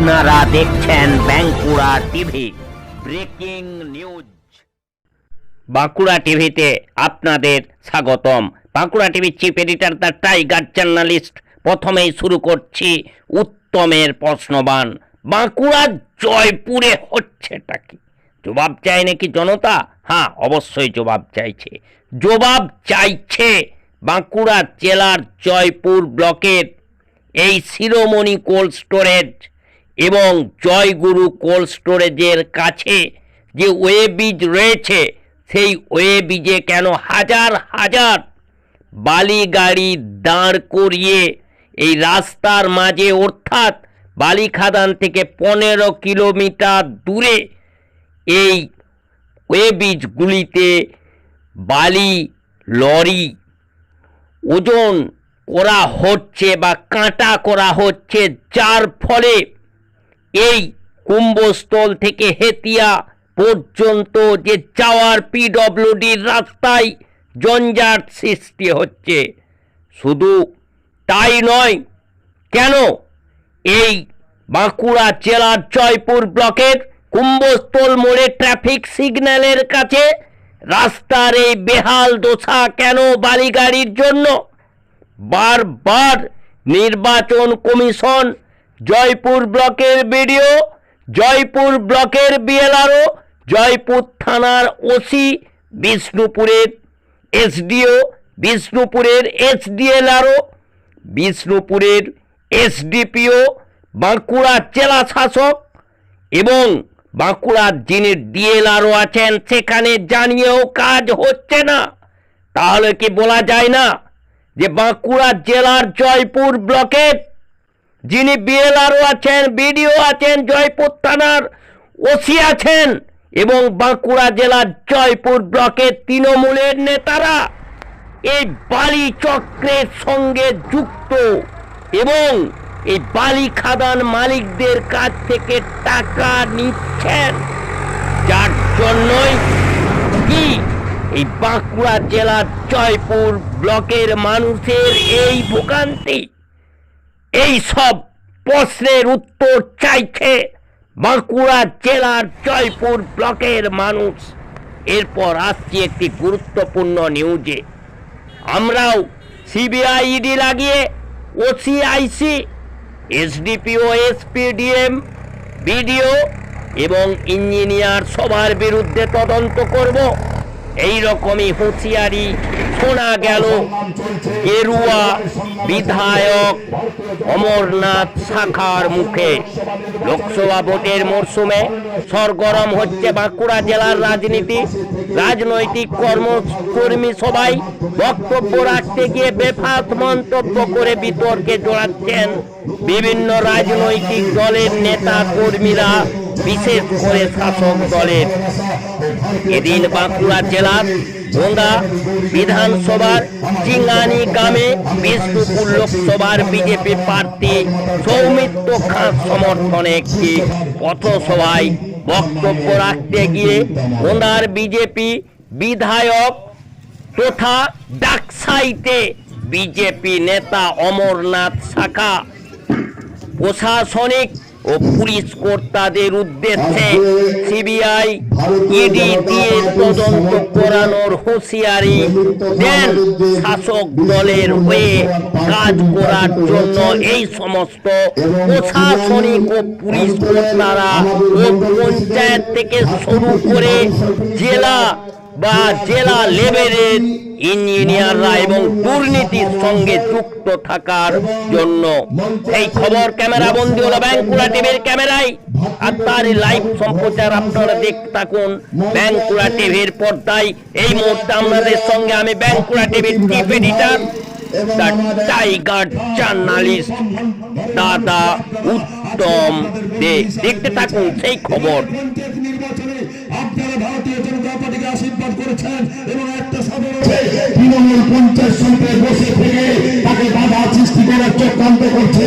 আপনারা দেখছেন Bankura TV, breaking news. Bankura টিভিতে আপনাদের স্বাগতম। বাঁকুড়া টিভির chief editor the tiger journalist, প্রথমেই শুরু করছি উত্তমের প্রশ্নবান। বাঁকুড়া জয়পুরে হচ্ছেটা কি? জবাব চায় নাকি জনতা? হ্যাঁ অবশ্যই জবাব চাইছে। জবাব চাইছে বাঁকুড়া জেলার জয়পুর ব্লকের এই শিরোমণি কোল্ড স্টোরেজ এবং জয়গুরু কোল্ড স্টোরেজের কাছে যে ওয়ে বীজ রয়েছে, সেই ওয়ে বীজে কেন হাজার হাজার বালি গাড়ি দাঁড় করিয়ে এই রাস্তার মাঝে, অর্থাৎ বালি খাদান থেকে পনেরো কিলোমিটার দূরে এই ওয়ে বীজগুলিতে বালি, লরি, ওজন করা হচ্ছে বা কাঁটা করা হচ্ছে, যার ফলে এই কুম্ভস্থল থেকে হেতিয়া পর্যন্ত যে যাওয়ার পিডব্লিউডির রাস্তায় জঞ্জাট সৃষ্টি হচ্ছে। শুধু তাই নয়, কেন? এই বাঁকুড়া জেলার জয়পুর ব্লকের কুম্ভস্থল মোড়ে ট্রাফিক সিগন্যালের কাছে রাস্তার এই বেহাল দশা কেন বালিগাড়ির জন্য? বারবার নির্বাচন কমিশন জয়পুর ব্লকের বিডিও, জয়পুর ব্লকের বিএলআরও, জয়পুর থানার ওসি বিষ্ণুপুরের এসডিও, বিষ্ণুপুরের এসডিএলআরও, বিষ্ণুপুরের এসডিপিও, বাঁকুড়া জেলা শাসক এবং বাঁকুড়ার যিনি ডিএলআরও আছেন সেখানে জানিয়েও কাজ হচ্ছে না। তাহলে কি বলা যায় না যে বাঁকুড়া জেলার জয়পুর ব্লকের যিনি বিএলআরও আছেন বিডিও আছেন, জয়পুর থানার ওসি আছেন এবং বাঁকুড়া জেলার জয়পুর ব্লকের তৃণমূলের নেতারা এই বালি চক্রের সঙ্গে যুক্ত এবং এই বালি খাদান মালিকদের কাছ থেকে টাকা নিচ্ছেন। যার জন্যই কি এই বাঁকুড়া জেলার জয়পুর ব্লকের মানুষের এই ভোগান্তি। এই সব প্রশ্নের উত্তর চাইছে বাঁকুড়া জেলার জয়পুর ব্লকের মানুষ। এরপর আসছি একটি গুরুত্বপূর্ণ নিউজে। আমরাও সিবিআই ইডি লাগিয়ে OC IC, SDPO, SPDM, BDO এবং ইঞ্জিনিয়ার সবার বিরুদ্ধে তদন্ত করব। এই রকমই হুঁশিয়ারি শোনা গেল, গেরুয়া বিধায়ক অমরনাথ শাখার মুখে। লোকসভা ভোটের মরশুমে সরগরম হচ্ছে বাঁকুড়া জেলার রাজনীতি, রাজনৈতিক কর্মকর্মী সবাই বক্তব্য রাখতে গিয়ে বেফাস মন্তব্য করে বিতর্কে জড়াচ্ছেন বিভিন্ন রাজনৈতিক দলের নেতা কর্মীরা। বিশেষ করে শাসক দলের। এদিন বাঁকুড়া জেলার গোন্দা বিধানসভার চিঙ্গানি গ্রামে বিষ্ণুপুর লোকসভার বিজেপি প্রার্থী সৌমিত্র খাঁ সমর্থনে একটি পথসভায় বক্তব্য রাখতে গিয়ে গোন্দার বিজেপি বিধায়ক তথা ডাকসাইতে বিজেপি নেতা অমরনাথ শাখা প্রশাসনিক ও পুলিশ কর্তাদের উদ্দেশ্যে সিবিআই ইডি দিয়ে তদন্ত করানোর হুঁশিয়ারি দেন শাসক দলের হয়ে কাজ করার জন্য এই সমস্ত প্রশাসনিক ও পুলিশ কর্তারা ও পঞ্চায়েত থেকে শুরু করে জেলা বা জেলা লেভেলের ইঞ্জিনিয়াররা এবং দুর্নীতির সঙ্গে যুক্ত থাকার জন্য। এই খবর ক্যামেরা বন্দী হলো ব্যাঙ্কুড়া টিভির ক্যামেরায়। আর তার লাইভ সম্প্রচার আপনারা দেখতে থাকুন ব্যাঙ্কুড়া টিভির পর্দায়। এই মুহূর্তে আপনাদের সঙ্গে আমি ব্যাঙ্কুড়া টিভির চিফ এডিটর টাইগার জার্নালিস্ট দাদা উত্তম দে। দেখতে থাকুন সেই খবর। আপনারা ভারতীয় জনতা পার্টিকে আশীর্বাদ করেছেন এবং একটা তৃণমূল পঞ্চায়েত সমিতিতে বসে থেকে তাকে বাধা সৃষ্টি করার চক্রান্ত করছে।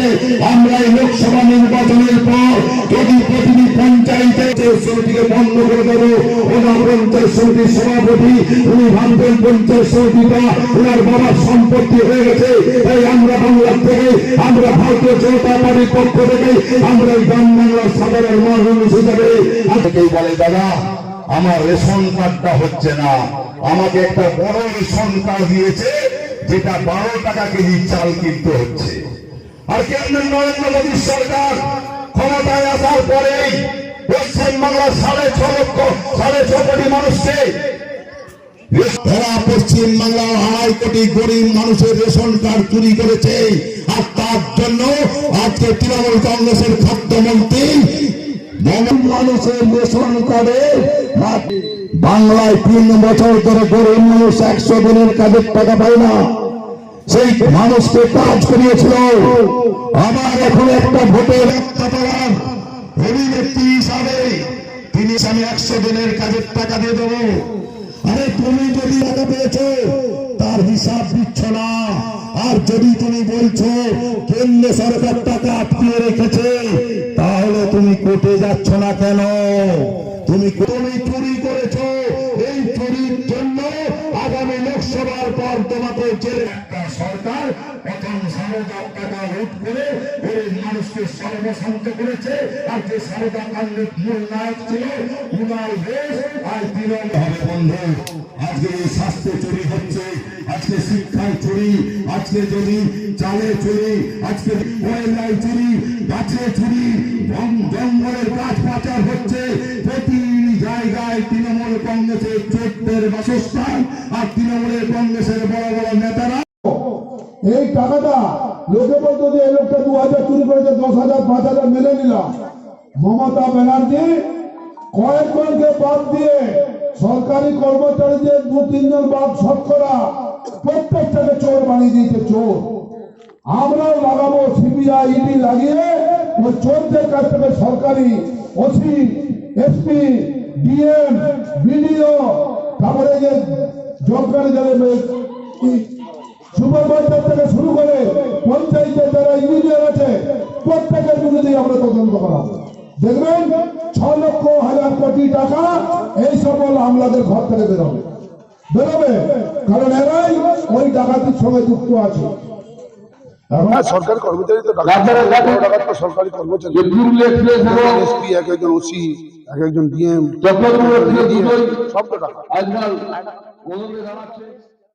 আমরা লোকসভা নির্বাচনের পর যদি প্রতিটি পঞ্চায়েতে সমিতিকে বন্ধ করে দেবো, ওনার পঞ্চায়েত সমিতির সভাপতি, উনি ভাববেন পঞ্চায়েত সমিতিটা ওনার বাবার সম্পত্তি হয়ে গেছে। তাই আমরা বাংলার থেকে, আমরা ভারতীয় জনতা পার্টির পক্ষ থেকে আমরা এই গ্রাম বাংলার সাধারণ মানুষ হিসাবে বলে দাদা আমার রেশন কার্ডটা হচ্ছে না। আমাকে একটা বড় রেশন কার্ড দিয়েছে, যেটা বারো টাকা কেজি চাল কিনতে হচ্ছে। আর কেন্দ্রের নরেন্দ্র মোদীর সরকার ক্ষমতায় আসার পরেই পশ্চিম বাংলার সাড়ে ছ লক্ষ, সাড়ে ছ কোটি মানুষকে পশ্চিম বাংলার আড়াই কোটি গরিব মানুষের রেশন কার্ড চুরি করেছে। আর তার জন্য আজকে তৃণমূল কংগ্রেসের খাদ্যমন্ত্রী মানুষের কার্ডে মাত্র বাংলায় তিন বছর ধরে গরিব মানুষ একশো দিনের কাজের টাকা পায় না। সেই মানুষকে কাজ করিয়েছিল। আমার এখন একটা ভোটের পাড়ার অভিব্যক্তি হিসাবে তিনি আমি একশো দিনের কাজের টাকা দিয়ে দেবো। আরে তুমি যদি টাকা পেয়েছ, তার হিসাব দিচ্ছ না। আর যদি তুমি বলছো, কেন্দ্র সরকার টাকা আটকিয়ে রেখেছে তাহলে তুমি কোর্টে যাচ্ছ না কেন? তুমি তুমি চুরি করেছ। এই চুরির জন্য আগামী লোকসভার পর তোমাকে জেলে একটা সরকার। আজকে স্বাস্থ্য চুরি হচ্ছে। আজকে শিক্ষায় চুরি। আজকে যদি চালে। চুরি আজকে কয়লায় চুরি গাছে চুরি জঙ্গলের গাছ পাচার হচ্ছে। প্রতি জায়গায় তৃণমূল কংগ্রেসের চোদ্দের বাসস্থান আর তৃণমূলের কংগ্রেসের বড় বড় নেতারা। এই টাকাটা লোকে বলতো যে এই লোকটা দু হাজার চুরি করেছে, দশ হাজার, পাঁচ হাজার মেনে নিলাম। মমতা ব্যানার্জি কয়েকজনকে বাদ দিয়ে সরকারি কর্মচারীদের দু তিনজন বাদ শতকরা প্রত্যেকটাকে চোর বানিয়ে দিয়েছে, চোর। আমরাও লাগাবো সিবিআই ইডি লাগিয়ে ওই চোরদের কাছ থেকে সরকারি ওসি, এসপি, ডিএম, বিডিও, তারপরে যে জবকারী যাদের সুপারভাইজার থেকে শুরু করে পঞ্চায়েতের যারা ইঞ্জিনিয়ার আছে, প্রত্যেকের বিরুদ্ধে আমরা তদন্ত করাবো দেখবেন, ছ লক্ষ হাজার কোটি টাকা এই সকল আমলাদের ঘর থেকে বেরোবে। বেরোবে, কারণ এরাই ওই ডাকাতির সঙ্গে যুক্ত আছে। সরকারি কর্মচারী তো টাকা তো সরকারি কর্মচারী। এসপি এক একজন ওসি এক একজন ডিএম। সব তো টাকা